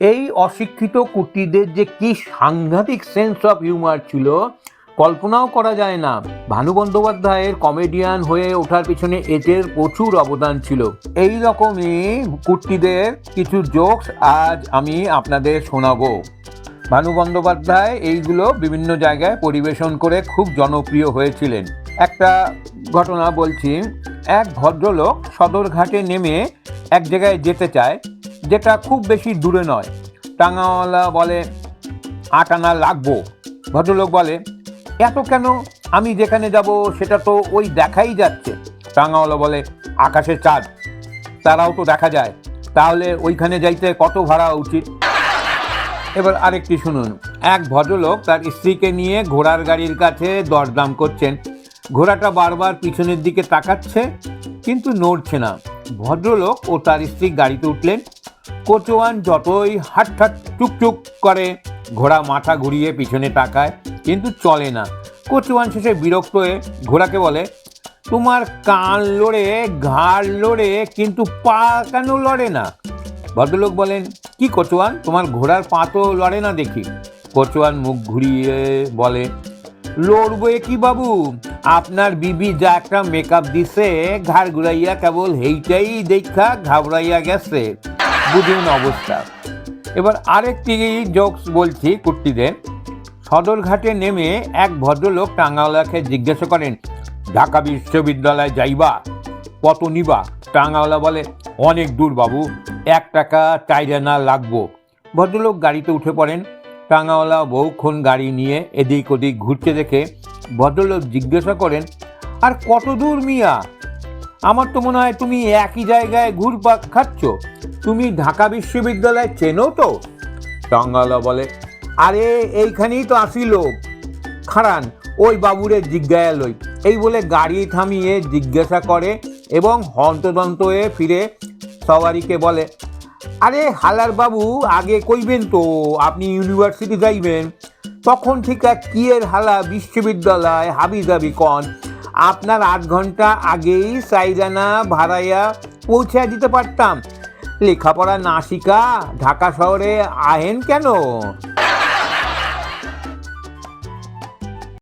এই অশিক্ষিত কুটিদের যে কি সাংঘাতিক সেন্স অফ হিউমার ছিল, কল্পনাও করা যায় না। ভানু বন্দ্যোপাধ্যায়ের কমেডিয়ান হয়ে ওঠার পিছনে এদের প্রচুর অবদান ছিল। এই রকমই কুর্তিদের কিছু জোকস আজ আমি আপনাদের শোনাবো। ভানু বন্দ্যোপাধ্যায় এইগুলো বিভিন্ন জায়গায় পরিবেশন করে খুব জনপ্রিয় হয়েছিলেন। একটা ঘটনা বলছি, এক ভদ্রলোক সদরঘাটে নেমে এক জায়গায় যেতে চায় যেটা খুব বেশি দূরে নয়। টাঙাওয়ালা বলে, আট আনা লাগবো। ভদ্রলোক বলে, এত কেন? আমি যেখানে যাব সেটা তো ওই দেখাই যাচ্ছে। টাঙাওয়ালা বলে, আকাশের চাঁদ, তারাও তো দেখা যায়। তাহলে ওইখানে যাইতে কত ভাড়া উচিত? এবার আরেকটি শুনুন। এক ভদ্রলোক তার স্ত্রীকে নিয়ে ঘোড়ার গাড়ির কাছে দরদাম করছেন। ঘোড়াটা বারবার পিছনের দিকে তাকাচ্ছে, কিন্তু নড়ছে না। ভদ্রলোক ও তার স্ত্রী গাড়িতে উঠলেন। কোচোয়ান যতই হাট হাট টুকটুক করে, ঘোড়া মাথা ঘুরিয়ে পিছনে তাকায়, কিন্তু চলে না। কোচোয়ান শেষে বিরক্ত হয়ে ঘোড়াকে বলে, তোমার কান লড়ে, ঘাড় লড়ে, কিন্তু পা কেন লড়ে না? ভদ্রলোক বলেন, কি কচুয়ান? তোমার ঘোড়ার পা তো লড়ে না দেখি। কচুয়ান মুখ ঘুরিয়ে বলে, লড়বে কি বাবু? আপনার বিবি যা একটা মেকআপ দিছে, ঘাড় ঘুরাইয়া কেবল হেইটাই দেখা, ঘাবড়াইয়া গেছে। বুঝুন অবস্থা। এবার আরেকটি জোকস বলছি কুর্তিদের সদরঘাটে নেমে এক ভদ্রলোক টাঙ্গাওয়ালাকে জিজ্ঞাসা করেন, ঢাকা বিশ্ববিদ্যালয় যাইবা? কত নিবা? টাঙ্গাওয়ালা বলে, অনেক দূর বাবু, এক টাকা চাইরানা লাগবো। ভদ্রলোক গাড়িতে উঠে পড়েন। টাঙ্গাওয়ালা বহুক্ষণ গাড়ি নিয়ে এদিক ওদিক ঘুরতে দেখে ভদ্রলোক জিজ্ঞাসা করেন, আর কত দূর মিয়া? আমার তো মনে হয় তুমি একই জায়গায় ঘুরপাক খাচ্ছ। তুমি ঢাকা বিশ্ববিদ্যালয় চেনো তো? টাঙ্গাওয়ালা বলে, আরে, এইখানেই তো আসি লোক খাড়ান ওই বাবুরে জিজ্ঞাসালই এই বলে গাড়ি থামিয়ে জিজ্ঞাসা করে এবং হন্তদন্ত হয়ে ফিরে সবারিকে বলে, আরে, হালার বাবু, আগে কইবেন তো, আপনি ইউনিভার্সিটি যাইবেন। তখন ঠিক আর কিয়ের হালা বিশ্ববিদ্যালয় হাবি দাবি কন। আপনার আধ ঘণ্টা আগেই সাইজানা ভাড়াইয়া পৌঁছে দিতে পারতাম। লেখাপড়া না শিখা ঢাকা শহরে আহেন কেন?